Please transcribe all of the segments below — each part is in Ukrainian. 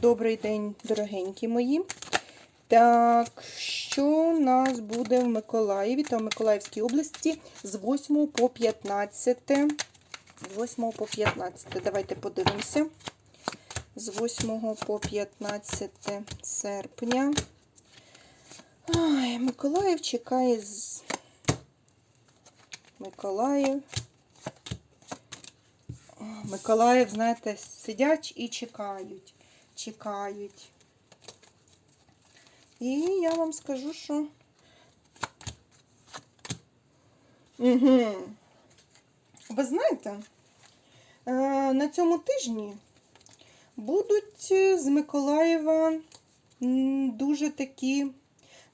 Добрий день, дорогенькі мої. Так, що у нас буде в Миколаєві та в Миколаївській області з 8 по 15. З 8 по 15. Давайте подивимося. З 8 по 15 серпня. Ой, Миколаїв чекає з. Миколаїв. Миколаїв, знаєте, сидять і чекають. Чекають. І я вам скажу, що. Угу. Ви знаєте, е, на цьому тижні будуть е, з Миколаєва дуже такі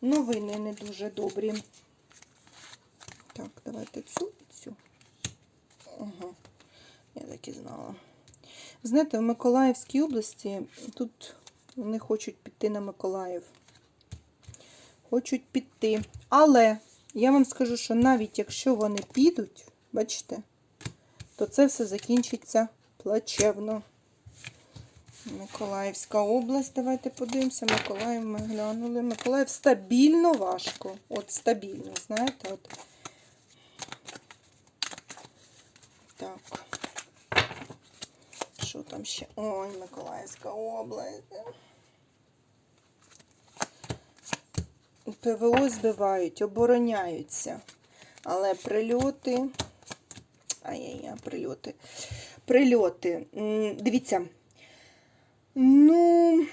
новини не дуже добрі. Так, давайте цю і цю. Ага, я так і знала. Знаєте, в Миколаївській області тут вони хочуть піти на Миколаїв. Хочуть піти. Але я вам скажу, що навіть якщо вони підуть, бачите, то це все закінчиться плачевно. Миколаївська область, давайте подивимося. Миколаїв ми глянули. Миколаїв стабільно важко. От стабільно, знаєте, от. Так. Що там ще? Ой, Миколаївська область. ПВО збивають, обороняються. Але прильоти. Ай-яй-яй, прильоти. Прильоти. Дивіться. Ну,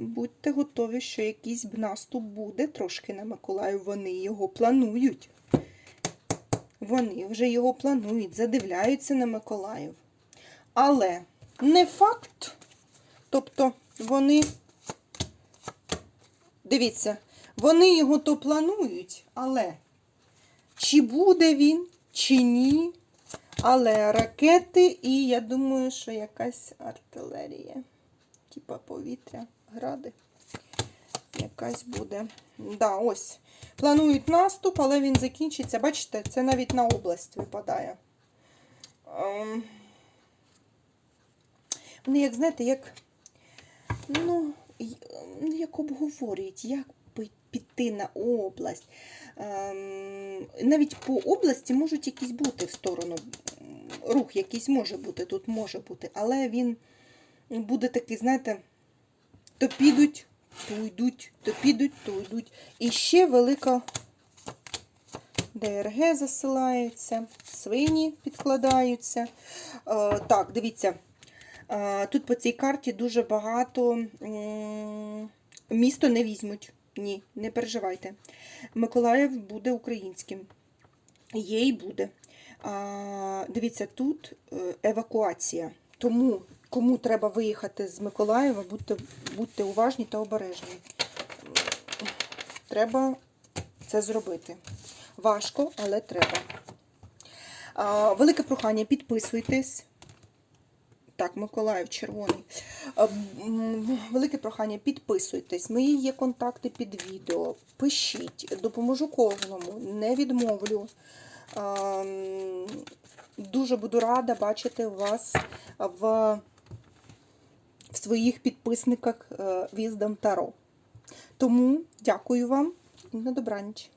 будьте готові, що якийсь наступ буде трошки на Миколаїв. Вони його планують. Вони вже його планують, задивляються на Миколаїв. Але не факт. Тобто вони, дивіться, вони його то планують, але чи буде він, чи ні. Але ракети і я думаю, що якась артилерія. Типа повітря, гради. Якась буде. Да, ось. Планують наступ, але він закінчиться. Бачите, це навіть на область випадає. Вони, як знаєте, як. Ну, ну, як обговорюють, як піти на область. Ем, навіть по області можуть якісь бути в сторону. Рух якийсь може бути, тут може бути, але він буде такий, знаєте, то підуть, то йдуть, то підуть, то йдуть. І ще велика ДРГ засилається, свині підкладаються. Е, так, дивіться. Тут по цій карті дуже багато місто не візьмуть. Ні, не переживайте. Миколаїв буде українським. Є і буде. А, дивіться, тут е, евакуація. Тому, кому треба виїхати з Миколаєва, будьте, будьте уважні та обережні. Треба це зробити. Важко, але треба. А, велике прохання, підписуйтесь. Так, Миколаїв червоний. Велике прохання, підписуйтесь. Мої є контакти під відео. Пишіть, допоможу кожному, не відмовлю. Дуже буду рада бачити вас в, в своїх підписниках е, Віздом Таро. Тому дякую вам і на добраніч.